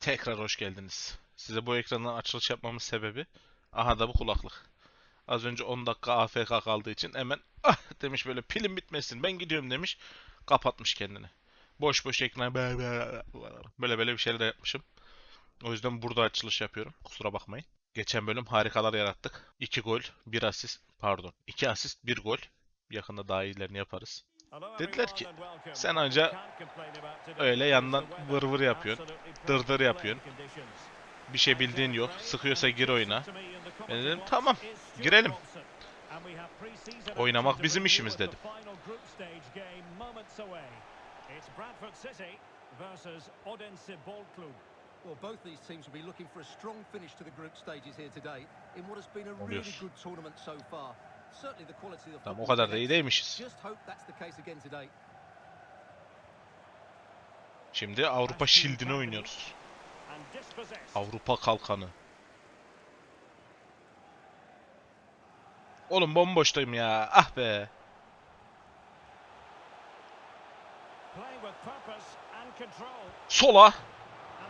Tekrar hoş geldiniz. Size bu ekrandan açılış yapmamın sebebi aha da bu kulaklık. Az önce 10 dakika AFK kaldığı için hemen ah demiş böyle pilim bitmesin ben gidiyorum demiş. Kapatmış kendini. Boş boş ekran böyle böyle bir şeyler yapmışım. O yüzden burada açılış yapıyorum. Kusura bakmayın. Geçen bölüm harikalar yarattık. 2 gol, 1 asist, pardon. 2 asist, 1 gol. Yakında daha iyilerini yaparız. Dediler ki sen anca öyle yandan vır vır yapıyorsun, dırdır yapıyorsun. Bir şey bildiğin yok. Sıkıyorsa gir oyuna. Ben dedim tamam girelim. Oynamak bizim işimiz dedim. Well, both these teams will be looking for a strong finish to the group stages here today in what has been a really good tournament so far. Tamam o kadar da iyi değilmişiz. Şimdi Avrupa Shield'ini oynuyoruz. Avrupa kalkanı. Oğlum bomboştayım ya. Ah be. Sola.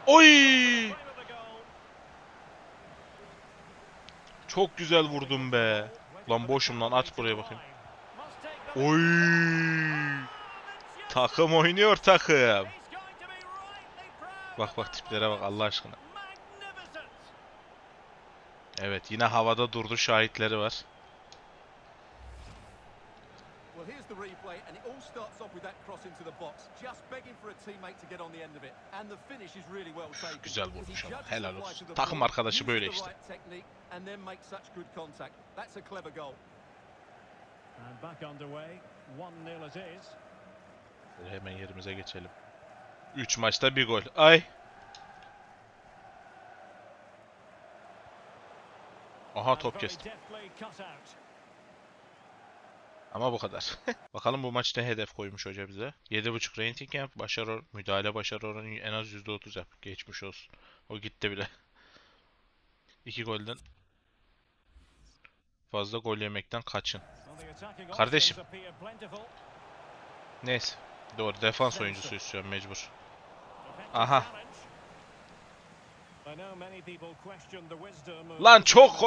Oy! Çok güzel vurdum be. Lan boşum lan at buraya bakayım. Oy! Takım oynuyor takım. Bak bak tiplere bak Allah aşkına. Evet yine havada durdu şahitleri var. Here's the replay, and it all starts off with that cross into the box, just begging for a teammate to get on the end of it. And the finish is really well taken. Güzel vurmuş ama, helal olsun. Takım arkadaşı böyle işte. and then makes such good contact. That's a clever goal. And back underway, 1-0 it is. Hemen yerimize geçelim. 3 maçta bir gol. Ay. Aha top kesti. Ama bu kadar. Bakalım bu maçta hedef koymuş hoca bize. 7.5 rating yap. Başarı müdahale başarı oranı en az %30 yap. Geçmiş olsun. O gitti bile. 2 golden fazla gol yemekten kaçın. Kardeşim. Neyse. Doğru. Defans oyuncusu istiyorum mecbur. Aha. Lan çok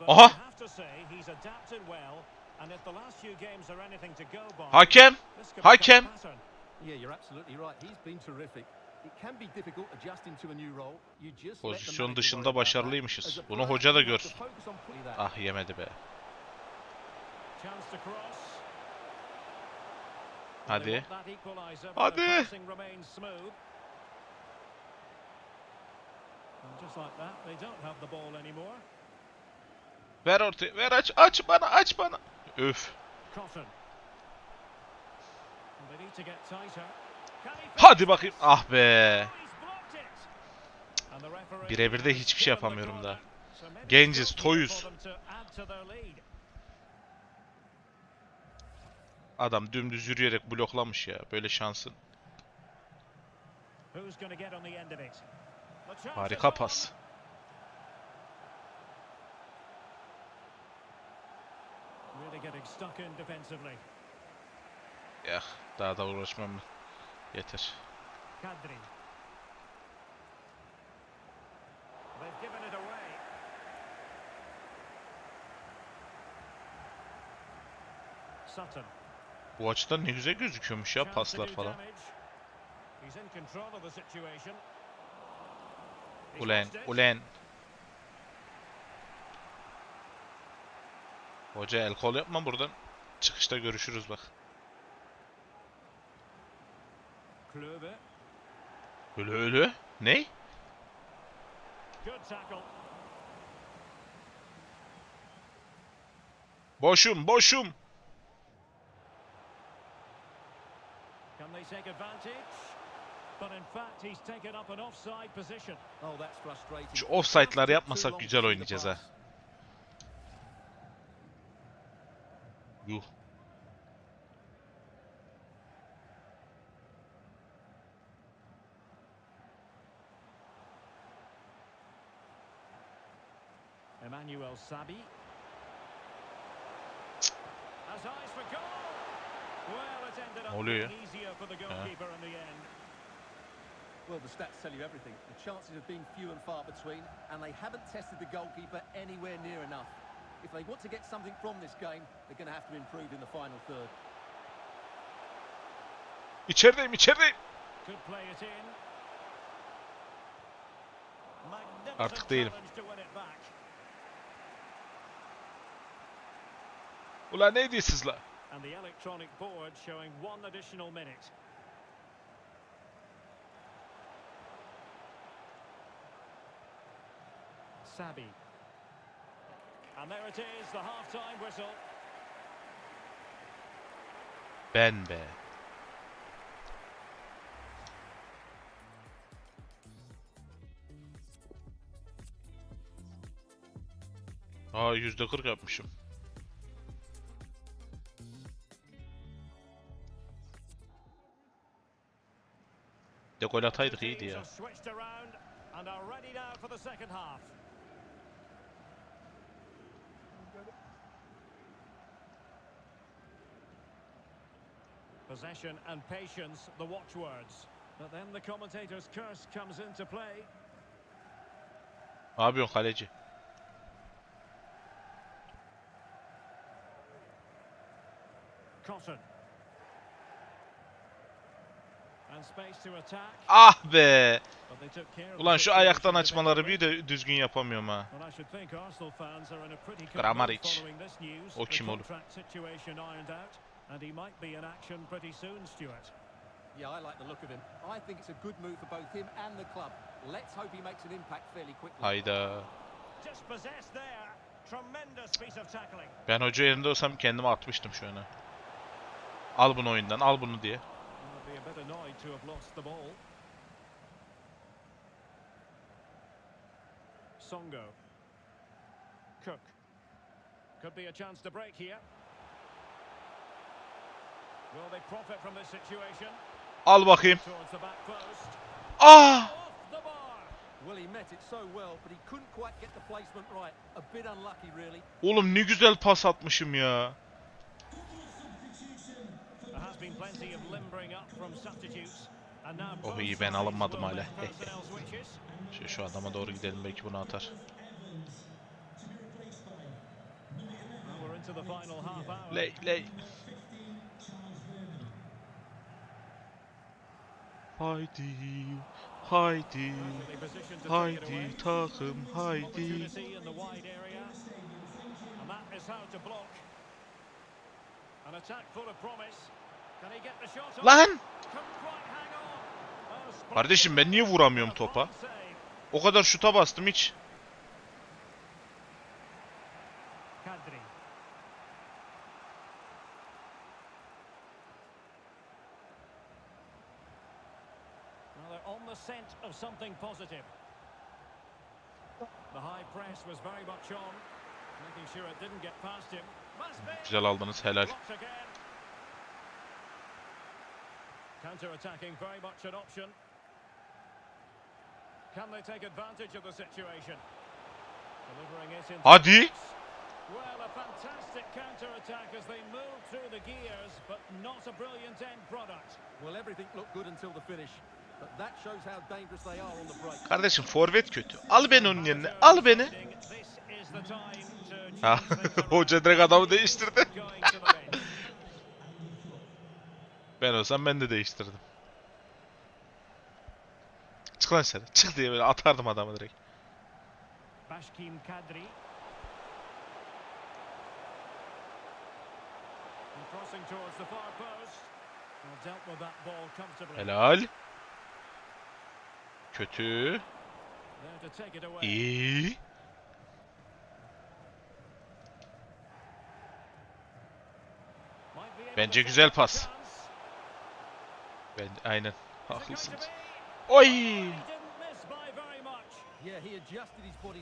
but Aha. Hakem! Hakem! Pozisyon dışında başarılıymışız. Bunu hoca da görsün. Ah yemedi be. Hadi. Hadi. the passing remains smooth. And just like that, they don't have the ball anymore. Ver ortaya. Ver aç. Aç bana. Aç bana. Öf. Hadi bakayım. Ah be. Birebir de hiçbir şey yapamıyorum da. Genciz, toyuz. Adam dümdüz yürüyerek bloklamış ya. Böyle şansın. Who's going to get on the end of it? The chance Harika is on. pas. Really getting stuck in defensively. Ya daha da uğraşmam. Yeter. Kadri. They've given it away. Sutton. Bu açıdan ne güzel gözüküyormuş ya paslar falan. damage. He's in control of the situation. He's Ulen, lost it. ulen. Hoca el kol yapma buradan. Çıkışta görüşürüz bak. Klöbe. Öyle öyle. Ne? Good tackle. Boşum, boşum. Can they take advantage? But in fact, he's taken up an offside position. Oh, that's frustrating. Şu offside'lar yapmasak güzel oynayacağız ha. Pass. Emmanuel Sabi. Has eyes for goal. Well, it ended up Ne oluyor being easier for the goalkeeper in the end. Well, the stats tell you everything. The chances have been few and far between, and they haven't tested the goalkeeper anywhere near enough. If they want to get something from this game, they're going to have to improve in the final third. İçerideyim içerideyim. Could play it in. Magnificent Artık değilim. challenge to win it back. Ulan ne diyorsunuz la? And the electronic board showing one additional minute. Sabi. Ben be. Aa yüzde kırk yapmışım. De gol ataydık iyiydi ya. have switched around and are ready now for the second half. Possession and patience, the watchwords. But then the commentator's curse comes into play. Ne yapıyorsun kaleci? Cotton. And space to attack. Ah be! Ulan şu ayaktan açmaları bir de düzgün yapamıyorum ha. Kramaric. O kim oğlum? Contract situation ironed out, and he might be in action pretty soon, Stuart. Yeah, I like the look of him. I think it's a good move for both him and the club. Let's hope he makes an impact fairly quickly. Hayda. Dispossessed uh, there. Tremendous piece of tackling. Ben hoca yerinde olsam kendimi atmıştım şu ana. Al bunu oyundan, al bunu diye. I'd be a bit annoyed to have lost the ball. Songo. Cook. Could be a chance to break here. Al bakayım. Ah! Off the bar. Well, he met it so well, but he couldn't quite get the placement right. A bit unlucky, really. Oğlum ne güzel pas atmışım ya. There has been plenty of limbering up from substitutes. And now Oh, iyi, ben alınmadım hala. Şu, şu adama doğru gidelim belki bunu atar. Ley ley. Haydi, haydi, Perfectly positioned to take it away. haydi takım, haydi. Opportunity in the wide area. And that is how to block. An attack full of promise. Can he get the shot off? Lan! Kardeşim ben niye vuramıyorum topa? O kadar şuta bastım hiç. Of something positive. The high press was very much on, making sure it didn't get past him. Güzel aldınız helal. Counter-attacking very much an option. Can they take advantage of the situation? Delivering it into Hadi. Well, a fantastic counter-attack as they move through the gears, but not a brilliant end product. Well, everything looked good until the finish. But that shows how dangerous they are on the break. Kardeşim forvet kötü. Al beni onun yerine. Al beni. Ha, hoca direkt adamı değiştirdi. Ben olsam ben de değiştirdim. Çık lan sen. Çık diye böyle atardım adamı direkt. Kadri. And crossing towards the far post. Well, dealt with that ball comfortably. Helal. Kötü. İyi. Bence güzel pas. Ben aynen. Haklısınız. Oy!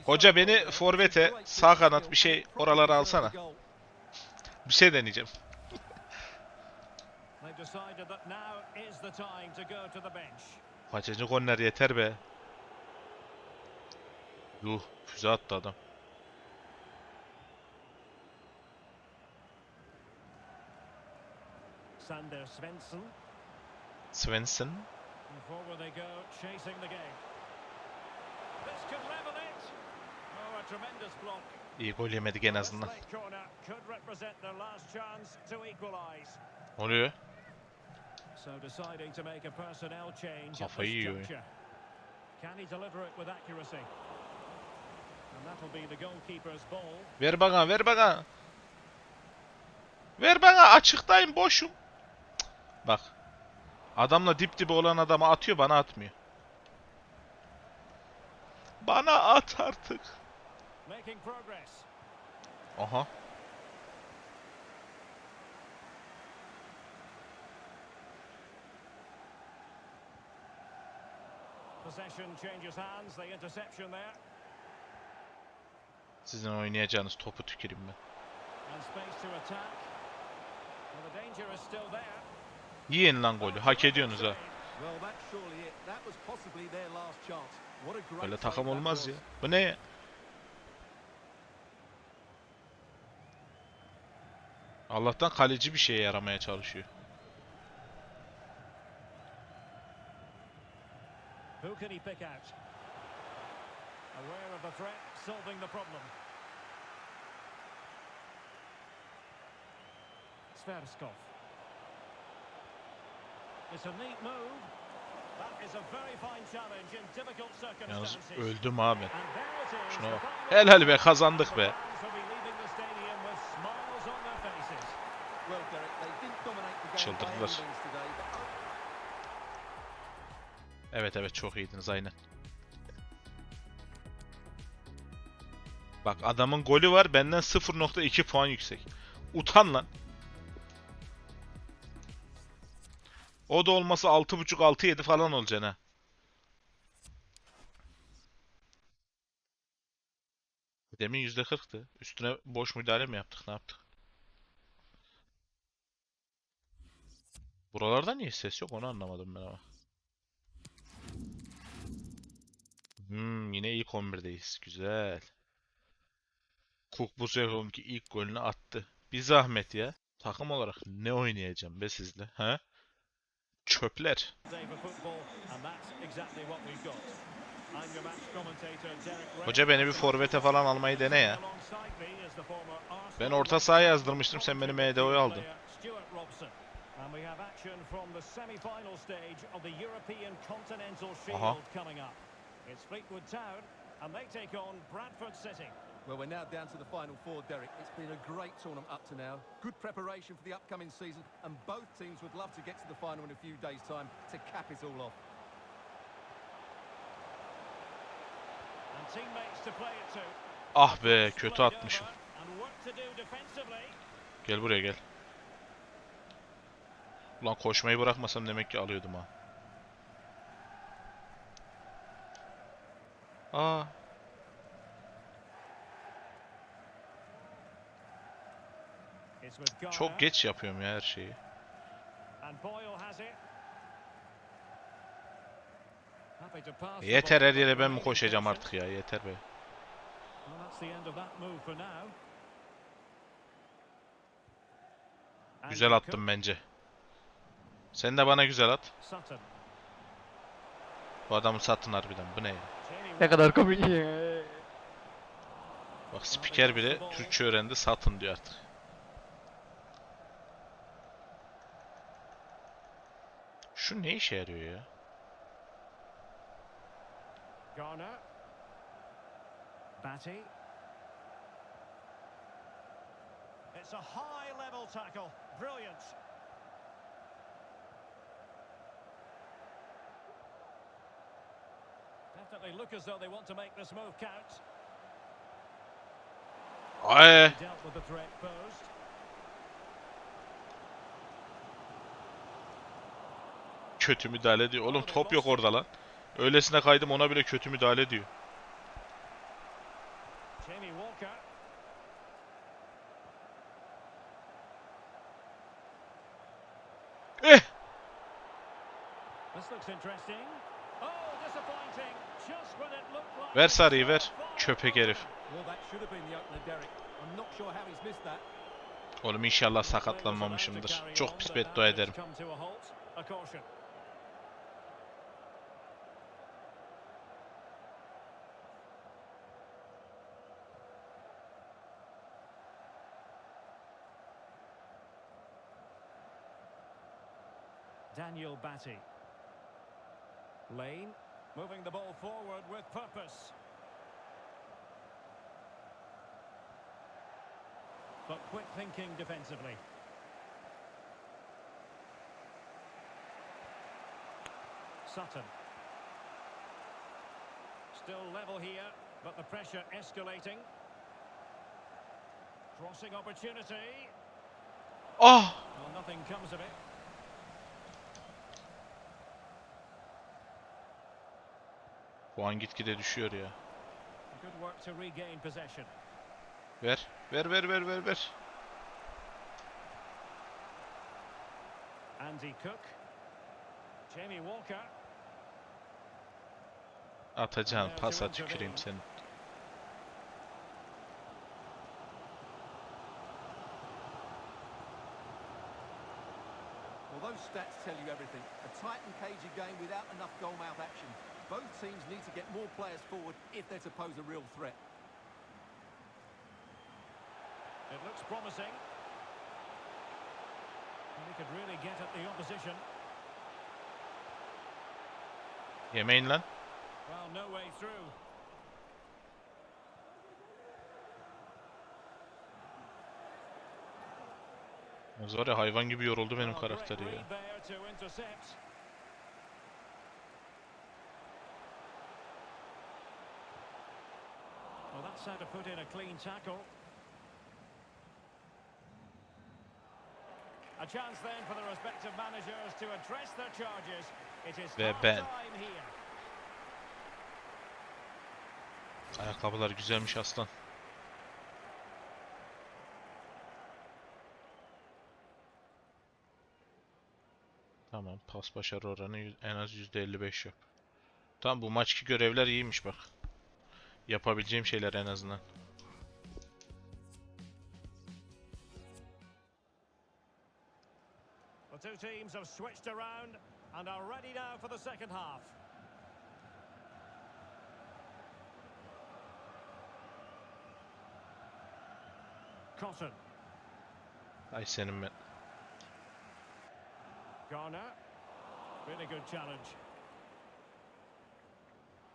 Hoca beni forvete, sağ kanat bir şey oralara alsana. Bir şey deneyeceğim. They've decided that now is the time to go to the bench. Kaçıncı korner yeter be. Yuh füze attı adam. Sander Svensson. Svensson. Forward they go, chasing the game. This could level it. Oh, a tremendous block. İyi gol yemedik en azından. Ne oluyor? So deciding to make a personnel change Kafayı yiyor. Can he deliver it with accuracy? And that'll be the goalkeeper's ball. Ver bana, ver bana. Ver bana, açıktayım, boşum. Cık, Bak. Adamla dip dibe olan adama atıyor, bana atmıyor. Bana at artık. Aha. Possession changes hands, the interception there. Sizin oynayacağınız topu tüküreyim ben. Yiyin lan golü, hak ediyorsunuz ha. Böyle takım olmaz ya. Bu ne ya? Allah'tan kaleci bir şeye yaramaya çalışıyor. Can he pick out? Aware of the threat, solving the problem. Sverskov. It's a neat move. That is a very fine challenge in difficult Yalnız circumstances. öldüm abi. And there it is, Şuna bak. Helal be kazandık be. fans Evet evet çok iyiydiniz aynen. Bak adamın golü var benden 0.2 puan yüksek. Utan lan. O da olmasa 6.5 6.7 falan olacaksın ha. Demin %40'tı. Üstüne boş müdahale mi yaptık? Ne yaptık? Buralarda niye ses yok onu anlamadım ben ama. Hmm, yine ilk 11'deyiz. Güzel. Cook bu sezonki ilk golünü attı. Bir zahmet ya. Takım olarak ne oynayacağım be sizle? He? Çöpler. Hoca beni bir forvete falan almayı dene ya. Ben orta sahaya yazdırmıştım, sen beni MDO'ya aldın. Continental Shield Aha. It's Fleetwood Town, and they take on Bradford City. well, we're now down to the final four, Derek. It's been a great tournament up to now. Good preparation for the upcoming season, and both teams would love to get to the final in a few days' time to cap it all off. And teammates to play it to. Ah be kötü atmışım. Gel buraya gel. Ulan koşmayı bırakmasam demek ki alıyordum ha. Aa, çok geç yapıyorum ya her şeyi. Yeter her yere ben mi koşacağım artık ya yeter be. Güzel attım bence. Sen de bana güzel at. Bu adamı satın harbiden. Bu ne ya? Ne kadar komik. Bak spiker bile Türkçe öğrendi satın diyor artık. Şu ne işe yarıyor ya? Garner. Batty. It's a high level tackle. Brilliant. Definitely look as though they want to make this move count. Ay, dealt with the threat posed. kötü müdahale ediyor. Oğlum top yok orada lan. Öylesine kaydım ona bile kötü müdahale. Jamie Walker. Eh! This looks interesting. Ver sarıyı ver. Köpek herif. Oğlum inşallah sakatlanmamışımdır. Çok pis beddua ederim. Daniel Batty. Lane moving the ball forward with purpose. But quick thinking defensively. Sutton. Still level here, but the pressure escalating. Crossing opportunity. Oh! Well, nothing comes of it. Puan gitgide düşüyor ya. Ver. Ver ver ver ver ver. Andy Cook. Jamie Walker. Atacağın pasa tüküreyim senin. Those stats tell you everything. A tight and cagey game without enough goal-mouth action. Both teams need to get more players forward if they're to pose a real threat. It looks promising. And he could really get at the opposition. Yemeyin lan. Well, no way through. Yalnız var ya hayvan gibi yoruldu benim karakteri ya. read there to intercept. Well, that's how to put in a clean tackle. A chance then for the respective managers to address their charges. It is Ve ben. Ayakkabılar güzelmiş aslan. Tamam pas başarı oranı en az %55 yap. Tamam bu maçki görevler iyiymiş bak. Yapabileceğim şeyler en azından. The two teams have switched around and are ready now for the second half. Cotton, Ay senin ben. Garner, really good challenge. Well, West Ham fans have been wondering, would they Lan- get their man? Well, it has happened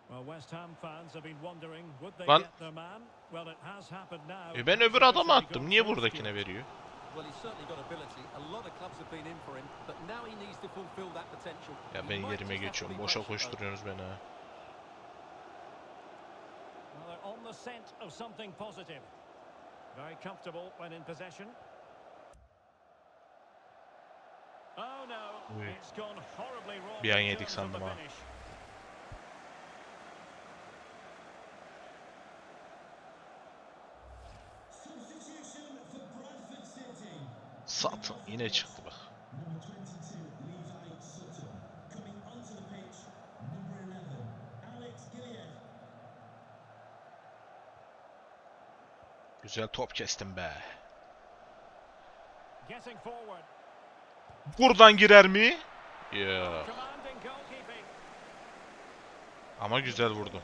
now. E ben öbür adama attım. Niye buradakine veriyor? Ya ben yerime geçiyorum. Boşa koşturuyorsunuz beni ha. Well, they're on the scent of something positive. Very comfortable when in possession. Oh no, Uy. it's gone horribly wrong. Bir an yedik sandım ha. Satın yine çıktı bak. Güzel top kestim be. Buradan girer mi? Ya. Commanding goalkeeping. Ama güzel vurdum.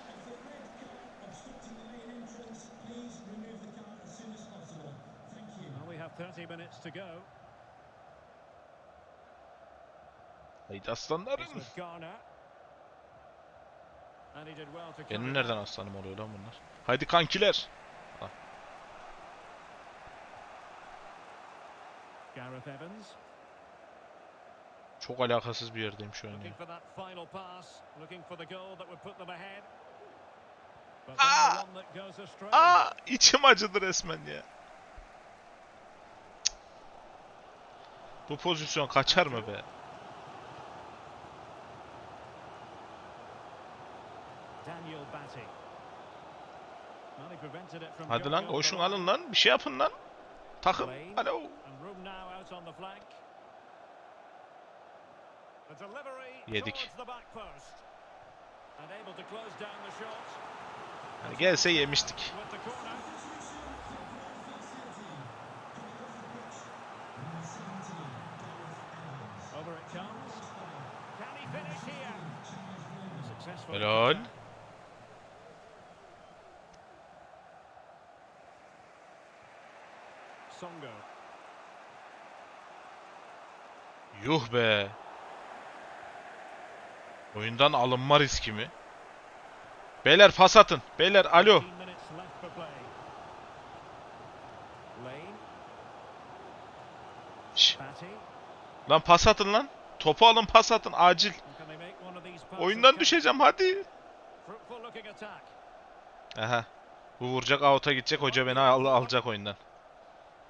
Well, we have 30 minutes to go. Haydi aslanlarım. Benim nereden aslanım oluyor lan bunlar? Haydi kankiler. Gareth Evans Çok alakasız bir yerdeyim şu an ya. looking for that final pass, looking for the goal that would put them ahead. But then Ah! the one that goes astray. Aa içim acıdı resmen ya. Cık. Bu pozisyon kaçar mı be? Hadi lan koşun alın lan. Bir şey yapın lan. Takım. Alo. And room now out on the flank. The delivery Yedik. towards the back post. And able to close down the shot Yani gelse yemiştik. with the corner. Over it comes. Can he finish here? Successful. Helal. Yuh be. Oyundan alınma riski mi? Beyler pas atın. Beyler alo. 15 minutes left for play. Lane, Şş, lan pas atın lan. Topu alın pas atın acil. Can they make one of these passes Oyundan düşeceğim hadi. Aha. Bu vuracak out'a gidecek hoca beni al alacak oyundan.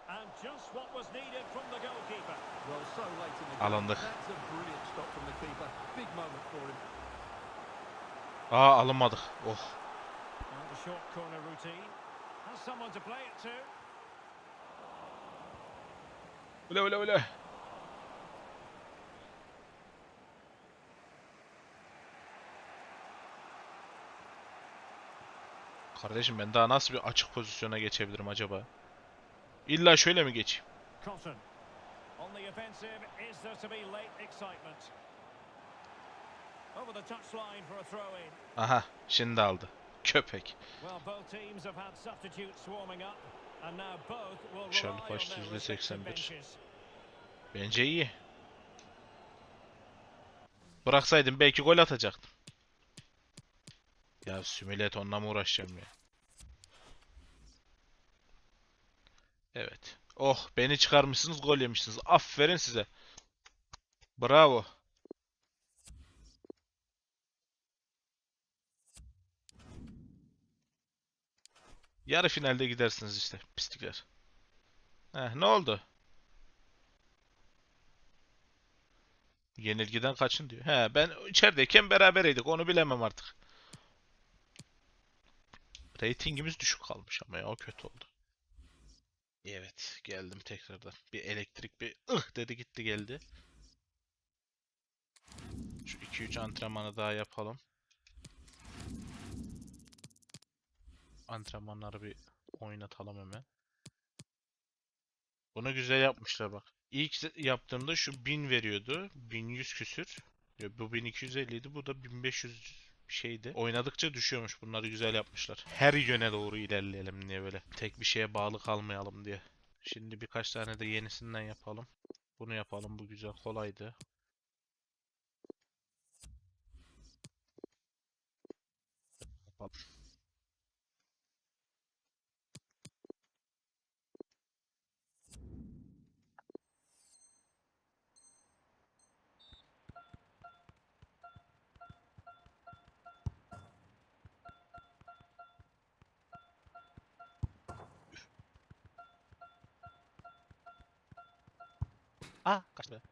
And just what was needed from the goalkeeper. Well, so late in the game. Alındık. That's a brilliant stop from the keeper. Big moment for him. Aa alınmadık. Oh. And the short corner routine. Has someone to play it to. Öyle öyle öyle. Kardeşim ben daha nasıl bir açık pozisyona geçebilirim acaba? İlla şöyle mi geçeyim? Aha şimdi aldı. Köpek. Yüzde respective 81. benches. Bence iyi. Bıraksaydım belki gol atacaktım. Ya simülatonla mı uğraşacağım ya? Evet. Oh beni çıkarmışsınız gol yemişsiniz. Aferin size. Bravo. Yarı finalde gidersiniz işte pislikler. Heh, ne oldu? Yenilgiden kaçın diyor. He ben içerideyken berabereydik onu bilemem artık. Ratingimiz düşük kalmış ama ya o kötü oldu. Evet geldim tekrardan. Bir elektrik bir ıh dedi gitti geldi. Şu 2-3 antrenmanı daha yapalım. Antrenmanları bir oynatalım hemen. Bunu güzel yapmışlar bak. İlk yaptığımda şu 1000 veriyordu. 1100 küsür. Bu 1250 idi. Bu da 1500 bir şeydi. Oynadıkça düşüyormuş. Bunları güzel yapmışlar. Her yöne doğru ilerleyelim diye böyle. Tek bir şeye bağlı kalmayalım diye. Şimdi birkaç tane de yenisinden yapalım. Bunu yapalım. Bu güzel. Kolaydı. Yapalım. Aa kaçtı.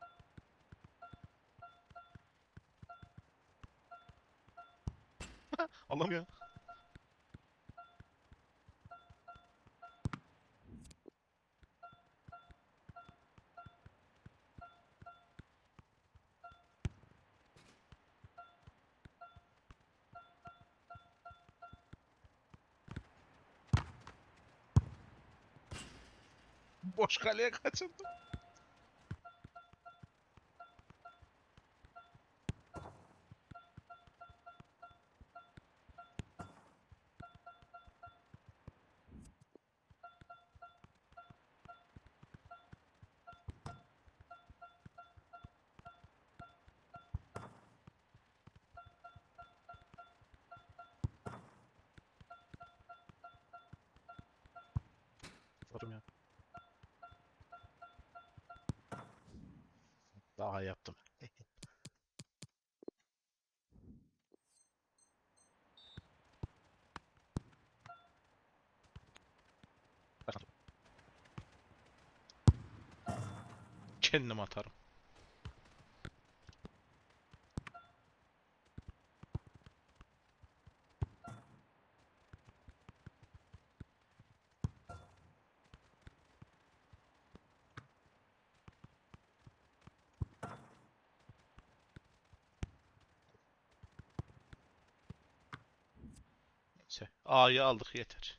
Allah'ım ya. Boş kaleye kaçırdım. Daha yaptım. Kendim atarım. Neyse. A'yı aldık yeter.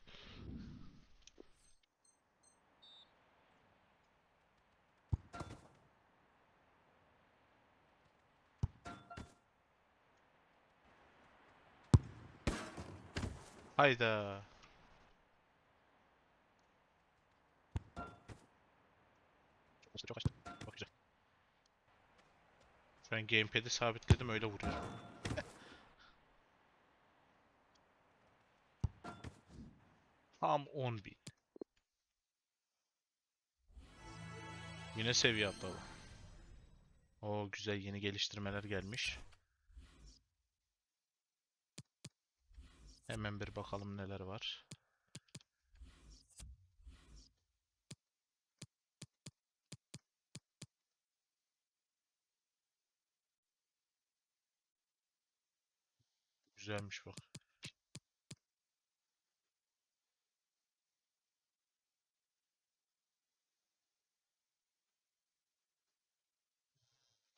Hayda. Çok açtı. Çok güzel. An gamepad'i sabitledim öyle vuruyorum. Tam 10.000. Yine seviye atladı. O güzel yeni geliştirmeler gelmiş. Hemen bir bakalım neler var. Güzelmiş bak.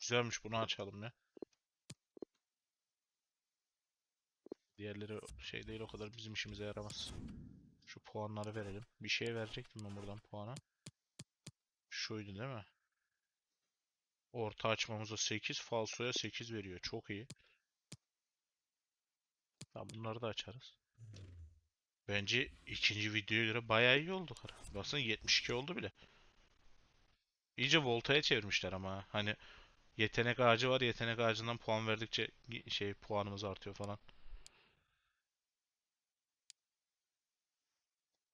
Güzelmiş bunu açalım ya. Diğerleri şey değil o kadar bizim işimize yaramaz. Şu puanları verelim. Bir şey verecektim ben buradan puana. Şuydu değil mi? Orta açmamıza 8, falsoya 8 veriyor. Çok iyi. Tamam bunları da açarız. Bence ikinci videoya göre bayağı iyi oldu kara. Baksana 72 oldu bile. İyice voltaya çevirmişler ama ha. hani yetenek ağacı var. Yetenek ağacından puan verdikçe şey puanımız artıyor falan.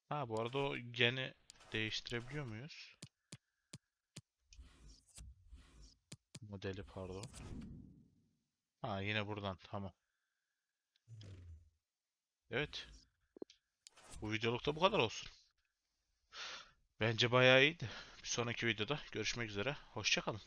Ha bu arada o geni değiştirebiliyor muyuz? Modeli pardon. Ha yine buradan tamam. Evet. Bu videoluk da bu kadar olsun. Bence bayağı iyiydi. Bir sonraki videoda görüşmek üzere. Hoşça kalın.